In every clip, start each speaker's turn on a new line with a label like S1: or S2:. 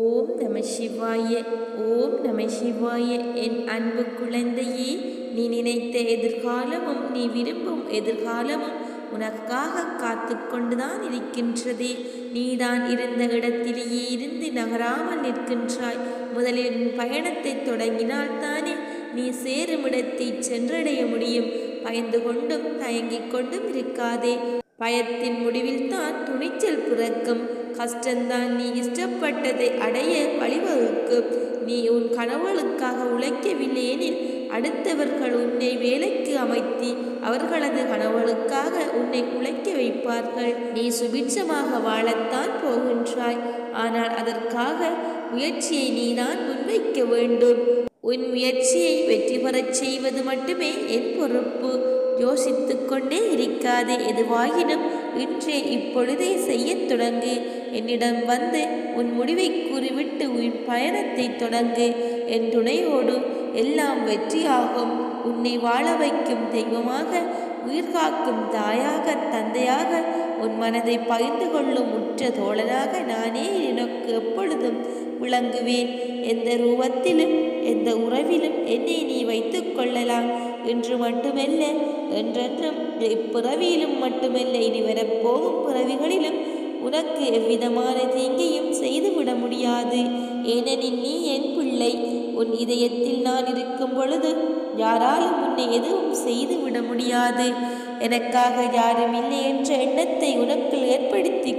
S1: ஓம் நம சிவாய ஓம் நம சிவாய. என் அன்பு குழந்தையே நீ நினைத்த எதிர்காலமும் நீ விரும்பும் எதிர்காலமும் உனக்காக காத்து கொண்டுதான் இருக்கின்றது. நீதான் இருந்த இடத்திலேயே இருந்து நகராமல் நிற்கின்றாய். முதலில் பயணத்தை தொடங்கினால் தானே நீ சேரும் இடத்தை சென்றடைய முடியும். பயந்து கொண்டும் தயங்கிக் கொண்டும் இருக்காதே. பயத்தின் முடிவில் தான் துணிச்சல் பிறக்கும். கஷ்டந்தான் நீ இஷ்டப்பட்டதை அடைய வழிவகுக்கும் நீ உன் கனவுகளுக்காக உழைக்கவில்லை எனில் அடுத்தவர்கள் உன்னை வேலைக்கு அமைத்தி அவர்களது கனவுகளுக்காக உன்னை உழைக்க வைப்பார்கள். நீ சுபிட்சமாக வாழத்தான் போகின்றாய். ஆனால் அதற்காக முயற்சியை நீதான் முன்வைக்க வேண்டும். உன் முயற்சியை வெற்றி பெறச் செய்வது மட்டுமே என் பொறுப்பு. யோசித்து கொண்டே இருக்காதே எதுவாயினும் இன்றே இப்பொழுதே செய்யத் தொடங்கு. என்னிடம் வந்து உன் முடிவை கூறிவிட்டு உன் பயணத்தை தொடங்கு. என் துணையோடு எல்லாம் வெற்றியாகும். உன்னை வாழ வைக்கும் தெய்வமாக உயிர் காக்கும் தாயாக தந்தையாக உன் மனதை பகிர்ந்து கொள்ளும் உற்ற தோழனாக நானே எனக்கு எப்பொழுதும் விளங்குவேன். எந்த ரூபத்திலும் எந்த உறவிலும் என்னை நீ வைத்துக் கொள்ளலாம். இன்று மட்டுமல்ல என்றென்றும் இப்பிறவியிலும் மட்டுமல்ல இனி வரப்போகும் பிறவிகளிலும் உனக்கு எவ்விதமான தீங்கையும் செய்துவிட முடியாது. ஏனெனில் நீ என் பிள்ளை. உன் இதயத்தில் நான் இருக்கும் பொழுது யாராலும் உன்னை எதுவும் செய்துவிட முடியாது. எனக்காக யாரும் இல்லை என்ற எண்ணத்தை உன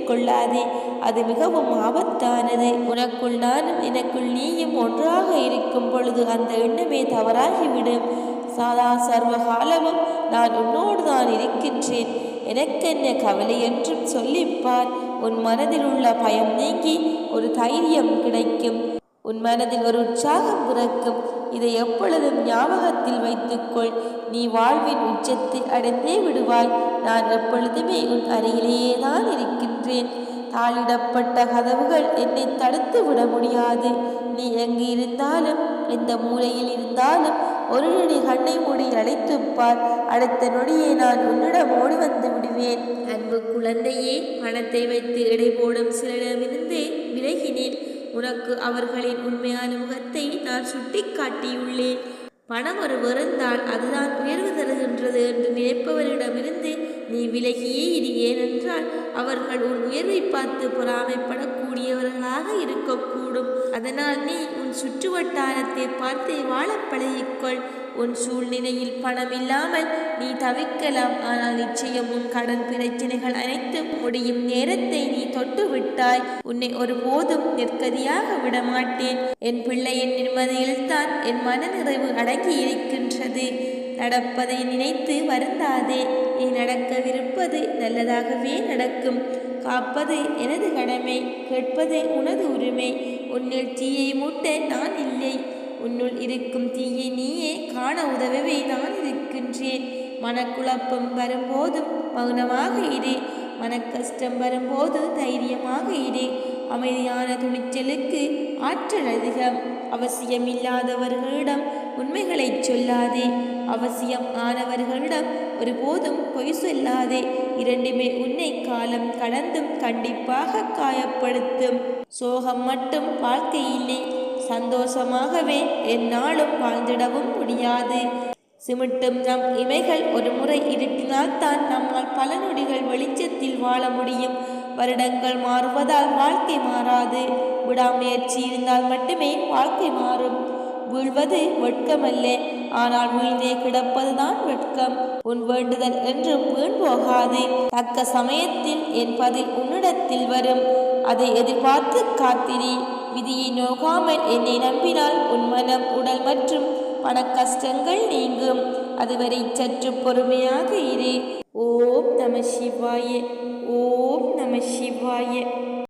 S1: கொள்ளாதே. அது மிகவும் ஆபத்தானது. உனக்குள் நானும் எனக்குள் நீயும் ஒன்றாக இருக்கும் பொழுது அந்த எண்ணமே தவறாகிவிடும். சாதா சர்வ காலமும் நான் உன்னோடு தான் இருக்கின்றேன். எனக்கென்ன கவலை என்றும் சொல்லிப்பார். உன் மனதில் உள்ள பயம் நீங்கி ஒரு தைரியம் கிடைக்கும். உன் மனதில் ஒரு உற்சாகம் பிறக்கும். இதை எப்பொழுதும் ஞாபகத்தில் வைத்துக்கொள். நீ வாழ்வின் உச்சத்தை அடைந்தே விடுவாய். நான் எப்பொழுதுமே உன் அருகிலேயே தான் இருக்கின்றேன். தாளிடப்பட்ட கதவுகள் என்னை தடுத்து விட முடியாது. நீ எங்கு இருந்தாலும் எந்த மூலையில் இருந்தாலும் ஒரு நொடி கண்ணை மூடி அழைத்துப்பார். அடுத்த நொடியை நான் உன்னிடம் ஓடி வந்து விடுவேன். அன்பு குழந்தையே பணத்தை வைத்து எடை போடும் சிலரிடமிருந்து விலகினேன். உனக்கு அவர்களின் உண்மையான முகத்தை நான் சுட்டி காட்டியுள்ளேன் பணம் ஒரு வெறுந்தால் அதுதான் உயர்வு தருகின்றது என்று நினைப்பவரிடமிருந்து நீ விலகியே இரு ஏனென்றால் அவர்கள் உன் உயர்வை பார்த்து பொறாமைப்படக்கூடியவர்களாக இருக்கக்கூடும். அதனால் நீ உன் சுற்று வட்டாரத்தை பார்த்து வாழ பழகிக்கொள். உன் சூழ்நிலையில் பணம் இல்லாமல் நீ தவிக்கலாம். ஆனால் நிச்சயம் உன் கடன் பிரச்சனைகள் அனைத்தும் முடியும் நேரத்தை நீ தொட்டு விட்டாய் உன்னை ஒருபோதும் நிற்கதியாக விடமாட்டேன். என் பிள்ளையின் நிம்மதியில்தான் என் மனநிறைவு அடங்கி இருக்கின்றது நடப்பதை நினைத்து வருந்தாதே. நீ நடக்கவிருப்பது நல்லதாகவே நடக்கும். காப்பது எனது கடமை கேட்பது உனது உரிமை. உன்னில் தீயை மூட்ட நான் இல்லை. உன்னுள் இருக்கும் தீயை நீயே காண உதவவே நான் இருக்கின்றேன். மனக்குழப்பம் வரும்போதும் மௌனமாக இரு. மனக்கஷ்டம் வரும்போது தைரியமாக இரு. அமைதியான துணிச்சலுக்கு ஆற்றல் அதிகம். அவசியமில்லாதவர்களிடம் உண்மைகளை சொல்லாதே. அவசியம் ஆனவர்களிடம் ஒருபோதும் பொய் சொல்லாதே. இரண்டுமே உன்னை காலம் கடந்தும் கண்டிப்பாக காயப்படுத்தும். சோகம் மட்டும் வாழ்க்கையில்லை சந்தோஷமாகவே எந்நாளும் வாழ்ந்திடவும் முடியாது. சிமிட்டும் நம் இமைகள் ஒரு முறை இருட்டினால்தான் நம்மால் பல நொடிகள் வெளிச்சத்தில் வாழ முடியும். வருடங்கள் மாறுவதால் வாழ்க்கை மாறாது. விடாமுயற்சி இருந்தால் மட்டுமே வாழ்க்கை மாறும். வீழ்வது வெட்கமல்ல. ஆனால் வீழ்ந்தே கிடப்பதுதான் வெட்கம். உன் வேண்டுதல் என்றும் வீண் போகாது. தக்க சமயத்தில் என் பதில் உன்னிடத்தில் வரும். அதை எதிர்பார்த்து காத்திரி. விதியை நோகாமல் என்னை நம்பினால் உன் மனம் உடல் மற்றும் பண கஷ்டங்கள் நீங்கும். அதுவரை சற்று பொறுமையாக இரு. ஓம் நம சிவாயே. ஓம் நம சிவாய.